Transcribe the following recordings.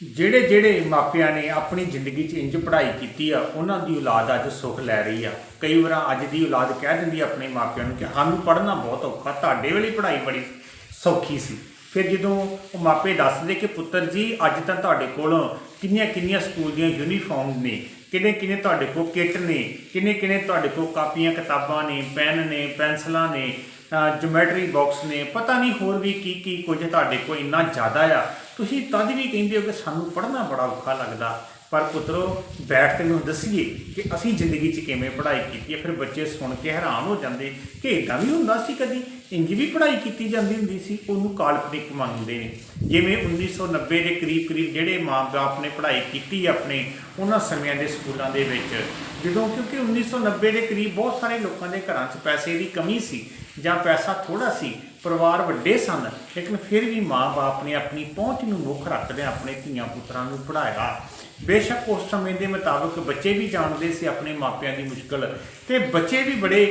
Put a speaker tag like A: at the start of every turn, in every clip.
A: ਜਿਹੜੇ ਜਿਹੜੇ ਮਾਪਿਆਂ ਨੇ ਆਪਣੀ ਜ਼ਿੰਦਗੀ 'ਚ ਇੰਜ ਪੜ੍ਹਾਈ ਕੀਤੀ ਆ, ਉਹਨਾਂ ਦੀ ਔਲਾਦ ਅੱਜ ਸੁੱਖ ਲੈ ਰਹੀ ਆ। ਕਈ ਵਾਰ ਅੱਜ ਦੀ ਔਲਾਦ ਕਹਿ ਦਿੰਦੀ ਆ ਆਪਣੇ ਮਾਪਿਆਂ ਨੂੰ ਕਿ ਸਾਨੂੰ ਪੜ੍ਹਨਾ ਬਹੁਤ ਔਖਾ, ਤੁਹਾਡੇ ਵੇਲੇ ਪੜ੍ਹਾਈ ਬੜੀ ਸੌਖੀ ਸੀ। ਫਿਰ ਜਦੋਂ ਉਹ ਮਾਪੇ ਦੱਸਦੇ ਕਿ ਪੁੱਤਰ ਜੀ, ਅੱਜ ਤਾਂ ਤੁਹਾਡੇ ਕੋਲ ਕਿੰਨੀਆਂ ਕਿੰਨੀਆਂ ਸਕੂਲ ਦੀਆਂ ਯੂਨੀਫਾਰਮ ਨੇ ਕਿੰਨੇ ਕਿੰਨੇ ਤੁਹਾਡੇ ਕੋਲ ਕਿੱਟ ਨੇ ਕਿੰਨੇ ਕਿੰਨੇ ਤੁਹਾਡੇ ਕੋਲ ਕਾਪੀਆਂ, ਕਿਤਾਬਾਂ ਨੇ, ਪੈਨ ਨੇ, ਪੈਨਸਲਾਂ ਨੇ ਜਿਓਮੈਟਰੀ ਬਾਕਸ ਨੇ, ਪਤਾ ਨਹੀਂ ਹੋਰ ਵੀ ਕੀ ਕੀ ਕੁਝ ਤੁਹਾਡੇ ਕੋਲ ਇੰਨਾ ਜ਼ਿਆਦਾ ਆ। ਤੁਸੀਂ ਤਦ ਵੀ ਕਹਿੰਦੇ ਹੋ ਕਿ ਸਾਨੂੰ ਪੜ੍ਹਨਾ ਬੜਾ ਔਖਾ ਲੱਗਦਾ, ਪਰ ਪੁੱਤਰੋ, ਬੈਠ ਕੇ ਨੂੰ ਦੱਸੀਏ ਕਿ ਅਸੀਂ ਜ਼ਿੰਦਗੀ 'ਚ ਕਿਵੇਂ ਪੜ੍ਹਾਈ ਕੀਤੀ ਹੈ। ਫਿਰ ਬੱਚੇ ਸੁਣ ਕੇ ਹੈਰਾਨ ਹੋ ਜਾਂਦੇ ਕਿ ਇਦਾਂ ਵੀ ਹੁੰਦਾ ਸੀ ਕਦੀ? ਇੰਜ ਵੀ ਪੜ੍ਹਾਈ ਕੀਤੀ ਜਾਂਦੀ ਹੁੰਦੀ ਸੀ? ਉਹਨੂੰ ਕਾਲਪਨਿਕ ਮੰਨਦੇ ਨੇ। ਜਿਵੇਂ 1990 ਦੇ ਕਰੀਬ ਕਰੀਬ ਜਿਹੜੇ ਮਾਂ-ਬਾਪ ਨੇ ਪੜ੍ਹਾਈ ਕੀਤੀ ਆਪਣੇ ਉਹਨਾਂ ਸਮਿਆਂ ਦੇ ਸਕੂਲਾਂ ਦੇ ਵਿੱਚ, ਜਦੋਂ ਕਿਉਂਕਿ 1990 ਦੇ ਕਰੀਬ ਬਹੁਤ ਸਾਰੇ ਲੋਕਾਂ ਦੇ ਘਰਾਂ 'ਚ ਪੈਸੇ ਦੀ ਕਮੀ ਸੀ ਜਾਂ ਪੈਸਾ ਥੋੜਾ ਸੀ, ਪਰਿਵਾਰ ਵੱਡੇ ਸਨ, ਲੇਕਿਨ ਫਿਰ ਵੀ ਮਾਂ-ਬਾਪ ਨੇ ਆਪਣੀ ਪਹੁੰਚ ਨੂੰ ਮੁੱਖ ਰੱਖਦੇ ਆਪਣੇ ਧੀਆਂ ਪੁੱਤਰਾਂ ਨੂੰ ਪੜ੍ਹਾਇਆ। ਬੇਸ਼ੱਕ ਉਸ ਸਮੇਂ ਦੇ ਮੁਤਾਬਕ ਬੱਚੇ ਵੀ ਜਾਣਦੇ ਸੀ ਆਪਣੇ ਮਾਪਿਆਂ ਦੀ ਮੁਸ਼ਕਲ ਤੇ ਬੱਚੇ ਵੀ ਬੜੇ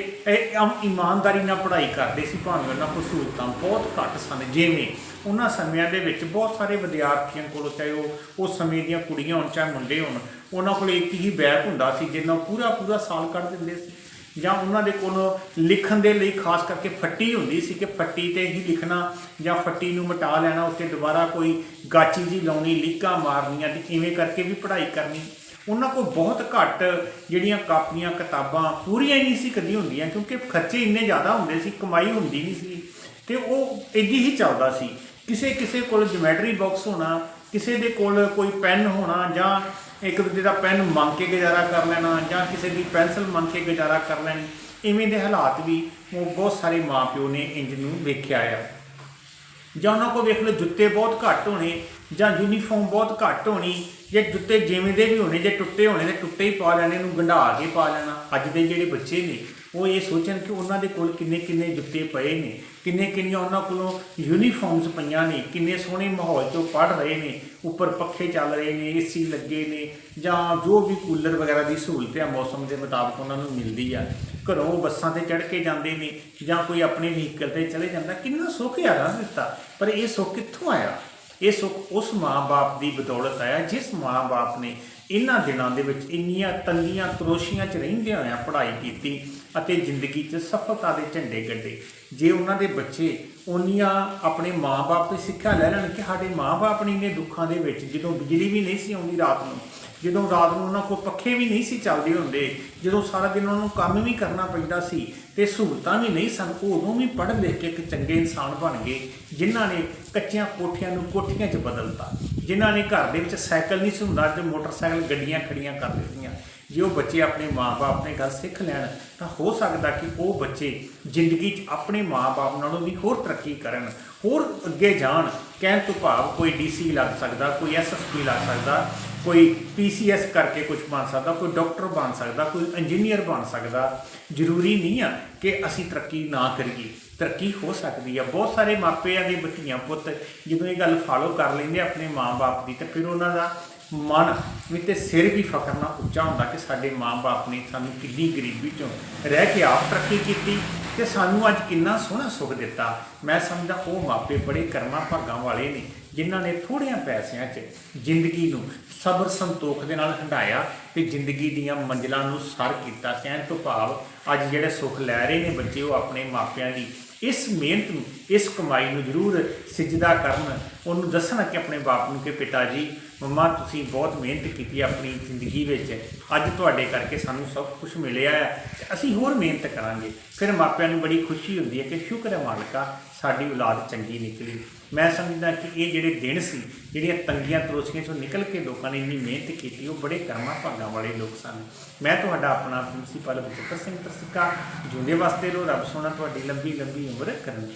A: ਇਮਾਨਦਾਰੀ ਨਾਲ ਪੜ੍ਹਾਈ ਕਰਦੇ ਸੀ, ਭਾਵੇਂ ਉਹਨਾਂ ਕੋਲ ਸਹੂਲਤਾਂ ਬਹੁਤ ਘੱਟ ਸਨ। ਜਿਵੇਂ ਉਹਨਾਂ ਸਮਿਆਂ ਦੇ ਵਿੱਚ ਬਹੁਤ ਸਾਰੇ ਵਿਦਿਆਰਥੀਆਂ ਕੋਲ, ਚਾਹੇ ਉਹ ਉਸ ਸਮੇਂ ਦੀਆਂ ਕੁੜੀਆਂ ਹੋਣ, ਚਾਹੇ ਮੁੰਡੇ ਹੋਣ, ਉਹਨਾਂ ਕੋਲ ਇੱਕ ਹੀ ਬੈਗ ਹੁੰਦਾ ਸੀ ਜਿਹਨਾਂ ਪੂਰਾ ਪੂਰਾ ਸਾਲ ਕੱਢ ਦਿੰਦੇ ਸੀ। ਜਾਂ ਉਹਨਾਂ ਦੇ ਕੋਲ ਲਿਖਣ ਦੇ ਲਈ ਖਾਸ ਕਰਕੇ ਫੱਟੀ ਹੁੰਦੀ ਸੀ ਕਿ ਫੱਟੀ ਤੇ ਹੀ ਲਿਖਣਾ ਜਾਂ ਫੱਟੀ ਨੂੰ ਮਿਟਾ ਲੈਣਾ, ਉੱਤੇ ਦੁਬਾਰਾ ਕੋਈ ਗਾਚੀ ਜੀ ਲਾਉਣੀ, ਲੀਕਾਂ ਮਾਰਨੀਆਂ ਤੇ ਇਵੇਂ ਕਰਕੇ ਵੀ ਪੜ੍ਹਾਈ ਕਰਨੀ। ਉਹਨਾਂ ਕੋਲ ਬਹੁਤ ਘੱਟ ਜਿਹੜੀਆਂ ਕਾਪੀਆਂ, ਕਿਤਾਬਾਂ ਪੂਰੀਆਂ ਹੀ ਨਹੀਂ ਸੀ ਕਦੀ ਹੁੰਦੀਆਂ ਕਿਉਂਕਿ ਖਰਚੇ ਇੰਨੇ ਜ਼ਿਆਦਾ ਹੁੰਦੇ ਸੀ, ਕਮਾਈ ਹੁੰਦੀ ਨਹੀਂ ਸੀ ਤੇ ਉਹ ਇੱਦੀ ਹੀ ਚੱਲਦਾ ਸੀ। ਕਿਸੇ ਕਿਸੇ ਕੋਲ ਜਿਓਮੈਟਰੀ ਬਾਕਸ ਹੋਣਾ, ਕਿਸੇ ਦੇ ਕੋਲ ਕੋਈ ਪੈਨ ਹੋਣਾ ਜਾਂ ਇੱਕ ਦੂਜੇ ਦਾ ਪੈਨ ਮੰਗ ਕੇ ਗੁਜ਼ਾਰਾ ਕਰ ਲੈਣਾ ਜਾਂ ਕਿਸੇ ਦੀ ਪੈਨਸਲ ਮੰਗ ਕੇ ਗੁਜ਼ਾਰਾ ਕਰ ਲੈਣੀ, ਇਵੇਂ ਦੇ ਹਾਲਾਤ ਵੀ ਉਹ ਬਹੁਤ ਸਾਰੇ ਮਾਪਿਓ ਨੇ ਇੰਜ ਨੂੰ ਵੇਖਿਆ ਆ। ਜਾਂ ਉਹਨਾਂ ਕੋਲ ਵੇਖ ਲਓ ਜੁੱਤੇ ਬਹੁਤ ਘੱਟ ਹੋਣੇ ਜਾਂ ਯੂਨੀਫਾਰਮ ਬਹੁਤ ਘੱਟ ਹੋਣੀ, ਜੇ ਜੁੱਤੇ ਜਿਵੇਂ ਦੇ ਵੀ ਹੋਣੇ, ਜੇ ਟੁੱਟੇ ਹੋਣੇ ਤੇ ਟੁੱਟੇ ਹੀ ਪਾ ਲੈਣੇ ਨੂੰ ਗੰਢਾ ਕੇ ਪਾ ਲੈਣਾ। ਅੱਜ ਦੇ ਜਿਹੜੇ ਬੱਚੇ ਨੇ ਉਹ ਇਹ ਸੋਚਣ ਕਿ ਉਹਨਾਂ ਦੇ ਕੋਲ ਕਿੰਨੇ ਕਿੰਨੇ ਜੁੱਤੇ ਪਏ ਨੇ, ਕਿੰਨੇ ਕਿੰਨੀਆਂ ਉਹਨਾਂ ਕੋਲੋਂ ਯੂਨੀਫਾਰਮਸ ਪਈਆਂ ਨੇ, ਕਿੰਨੇ ਸੋਹਣੇ ਮਾਹੌਲ 'ਚੋਂ ਪੜ੍ਹ ਰਹੇ ਨੇ, ਉੱਪਰ ਪੱਖੇ ਚੱਲ ਰਹੇ ਨੇ ਏਸੀ ਲੱਗੇ ਨੇ, ਜਾਂ ਜੋ ਵੀ ਕੂਲਰ ਵਗੈਰਾ ਦੀ ਸਹੂਲਤ ਹੈ ਮੌਸਮ ਦੇ ਮੁਤਾਬਕ ਉਹਨਾਂ ਨੂੰ ਮਿਲਦੀ ਆ। ਘਰੋਂ ਬੱਸਾਂ ਤੇ ਚੜ੍ਹ ਕੇ ਜਾਂਦੇ ਨੇ ਜਾਂ ਕੋਈ ਆਪਣੇ ਵਹੀਕਲ ਤੇ ਚਲੇ ਜਾਂਦਾ, ਕਿੰਨਾ ਸੁੱਖ ਆ ਰਹਾ ਦਿੱਤਾ। ਪਰ ਇਹ ਸੁੱਖ ਕਿੱਥੋਂ ਆਇਆ? ਇਹ ਸੁੱਖ ਉਸ ਮਾਂ-ਬਾਪ ਦੀ ਬਦੌਲਤ ਆਇਆ ਜਿਸ ਮਾਂ-ਬਾਪ ਨੇ ਇਹਨਾਂ ਦਿਨਾਂ ਦੇ ਵਿੱਚ ਇੰਨੀਆਂ ਤੰਗੀਆਂ ਤਰੋਸ਼ੀਆਂ 'ਚ ਰਹਿੰਦਿਆਂ ਹੋਇਆਂ ਪੜ੍ਹਾਈ ਕੀਤੀ ਅਤੇ ਜ਼ਿੰਦਗੀ 'ਚ ਸਫਲਤਾ ਦੇ ਝੰਡੇ ਗੱਡੇ। ਜੇ ਉਹਨਾਂ ਦੇ ਬੱਚੇ ਉਨੀਆਂ ਆਪਣੇ ਮਾਂ-ਬਾਪ ਤੋਂ ਸਿੱਖਿਆ ਲੈ ਲੈਣ ਕਿ ਸਾਡੇ ਮਾਂ-ਬਾਪ ਨੇ ਇੰਨੇ ਦੁੱਖਾਂ ਦੇ ਵਿੱਚ, ਜਦੋਂ ਬਿਜਲੀ ਵੀ ਨਹੀਂ ਸੀ ਆਉਂਦੀ ਰਾਤ ਨੂੰ ਜਦੋਂ ਰਾਤ ਨੂੰ ਉਹਨਾਂ ਕੋਲ ਪੱਖੇ ਵੀ ਨਹੀਂ ਸੀ ਚੱਲਦੇ ਹੁੰਦੇ, ਜਦੋਂ ਸਾਰਾ ਦਿਨ ਉਹਨਾਂ ਨੂੰ ਕੰਮ ਵੀ ਕਰਨਾ ਪੈਂਦਾ ਸੀ ਤੇ ਸਹੂਲਤਾਂ ਵੀ ਨਹੀਂ ਸਨ, ਉਦੋਂ ਵੀ ਪੜ੍ਹ ਲਿਖ ਕੇ ਇੱਕ ਚੰਗੇ ਇਨਸਾਨ ਬਣ ਗਏ, ਜਿਨ੍ਹਾਂ ਨੇ ਕੱਚੀਆਂ ਕੋਠੀਆਂ ਨੂੰ ਕੋਠੀਆਂ 'ਚ ਬਦਲਤਾ। ਜਿਨ੍ਹਾਂ ਨੇ ਘਰ ਦੇ ਵਿੱਚ ਸਾਈਕਲ ਨਹੀਂ ਸੀ ਹੁੰਦਾ ਤੇ ਮੋਟਰਸਾਈਕਲ ਗੱਡੀਆਂ ਖੜੀਆਂ ਕਰ ਦਿੱਤੀਆਂ। ਜੇ ਉਹ ਬੱਚੇ ਆਪਣੇ ਮਾਪੇ ਨੇ ਗੱਲ ਸਿੱਖ ਲੈਣ, ਤਾਂ ਹੋ ਸਕਦਾ ਕਿ ਉਹ ਬੱਚੇ ਜ਼ਿੰਦਗੀ 'ਚ ਆਪਣੇ ਮਾਪੇ ਨਾਲੋਂ ਵੀ ਹੋਰ ਤਰੱਕੀ ਕਰਨ, ਹੋਰ ਅੱਗੇ ਜਾਣ। ਕਹਿਣ ਤੋਂ ਭਾਵ ਕੋਈ ਡੀਸੀ ਲੱਗ ਸਕਦਾ, ਕੋਈ ਐਸਐਸਪੀ ਲੱਗ ਸਕਦਾ, ਕੋਈ ਪੀਸੀਐਸ ਕਰਕੇ ਕੁਝ ਬਣ ਸਕਦਾ, ਕੋਈ ਡਾਕਟਰ ਬਣ ਸਕਦਾ, ਕੋਈ ਇੰਜੀਨੀਅਰ ਬਣ ਸਕਦਾ। ਜ਼ਰੂਰੀ ਨਹੀਂ ਆ ਕਿ ਅਸੀਂ ਤਰੱਕੀ ਨਾ ਕਰੀਏ। ਤਰੱਕੀ ਹੋ ਸਕਦੀ ਆ। ਬਹੁਤ ਸਾਰੇ ਮਾਪਿਆਂ ਦੇ ਬੱਚੀਆਂ ਪੁੱਤ ਜਦੋਂ ਇਹ ਗੱਲ ਫਾਲੋ ਕਰ ਲੈਂਦੇ ਆਪਣੇ ਮਾਂ-ਬਾਪ ਦੀ, ਤਾਂ ਫਿਰ ਉਹਨਾਂ ਦਾ ਮਨ ਵੀ ਤੇ ਸਿਰ ਵੀ ਫਖਰ ਨਾਲ ਉੱਚਾ ਹੁੰਦਾ ਕਿ ਸਾਡੇ ਮਾਂ-ਬਾਪ ਨੇ ਸਾਨੂੰ ਕਿੰਨੀ ਗਰੀਬੀ ਚੋਂ ਰਹਿ ਕੇ ਆਪ ਤਰੱਕੀ ਕੀਤੀ ਤੇ ਸਾਨੂੰ ਅੱਜ ਕਿੰਨਾ ਸੋਹਣਾ ਸੁੱਖ ਦਿੱਤਾ। ਮੈਂ ਸਮਝਦਾ ਉਹ ਮਾਪੇ ਬੜੇ ਕਰਮਾਂ ਭਾਗਾਂ ਵਾਲੇ ਨੇ, ਜਿਨ੍ਹਾਂ ਨੇ ਥੋੜ੍ਹਿਆਂ ਪੈਸਿਆਂ 'ਚ ਜ਼ਿੰਦਗੀ ਨੂੰ ਸਬਰ ਸੰਤੋਖ ਦੇ ਨਾਲ ਹੰਡਾਇਆ ਤੇ ਜ਼ਿੰਦਗੀ ਦੀਆਂ ਮੰਜ਼ਿਲਾਂ ਨੂੰ ਸਰ ਕੀਤਾ ਕਹਿਣ ਤੋਂ ਭਾਵ ਅੱਜ ਜਿਹੜੇ ਸੁੱਖ ਲੈ ਰਹੇ ਨੇ ਬੱਚੇ, ਉਹ ਆਪਣੇ ਮਾਪਿਆਂ ਦੀ ਇਸ ਮਿਹਨਤ ਨੂੰ, ਇਸ ਕਮਾਈ ਨੂੰ ਜ਼ਰੂਰ ਸਿਜਦਾ ਕਰਨ, ਉਹਨੂੰ ਦੱਸਣਾ ਕਿ ਆਪਣੇ ਬਾਪ ਨੂੰ ਕਿ ਪਿਤਾ ਜੀ, ਮੰਮਾ, ਤੁਸੀਂ ਬਹੁਤ ਮਿਹਨਤ ਕੀਤੀ ਆਪਣੀ ਜ਼ਿੰਦਗੀ ਵਿੱਚ। ਅੱਜ ਤੁਹਾਡੇ ਕਰਕੇ ਸਾਨੂੰ ਸਭ ਕੁਝ ਮਿਲਿਆ ਹੈ ਤੇ ਅਸੀਂ ਹੋਰ ਮਿਹਨਤ ਕਰਾਂਗੇ। ਫਿਰ ਮਾਪਿਆਂ ਨੂੰ ਬੜੀ ਖੁਸ਼ੀ ਹੁੰਦੀ ਹੈ ਕਿ ਸ਼ੁਕਰ ਹੈ ਮਾਲਕਾ, ਸਾਡੀ ਔਲਾਦ ਚੰਗੀ ਨਿਕਲੀ। ਮੈਂ ਸਮਝਦਾ ਕਿ ਇਹ ਜਿਹੜੇ ਦਿਨ ਸੀ, ਜਿਹੜੀਆਂ ਤੰਗੀਆਂ ਤਰੋਸੀਆਂ ਚੋਂ ਨਿਕਲ ਕੇ ਲੋਕਾਂ ਨੇ ਇੰਨੀ ਮਿਹਨਤ ਕੀਤੀ, ਉਹ ਬੜੇ ਕਰਮਾ ਭਾਗਾਂ ਵਾਲੇ ਲੋਕ ਸਨ। ਮੈਂ ਤੁਹਾਡਾ ਆਪਣਾ ਪ੍ਰਿੰਸੀਪਲ ਬਚਿੱਤਰ ਸਿੰਘ ਤਰਸਿੱਕਾ ਜੁੰਦੇ ਵਾਸਤੇ ਰੋ ਰੱਬ ਸੋਨਾ ਤੁਹਾਡੀ ਲੰਬੀ ਲੰਬੀ ਉਮਰ ਕਰਨ।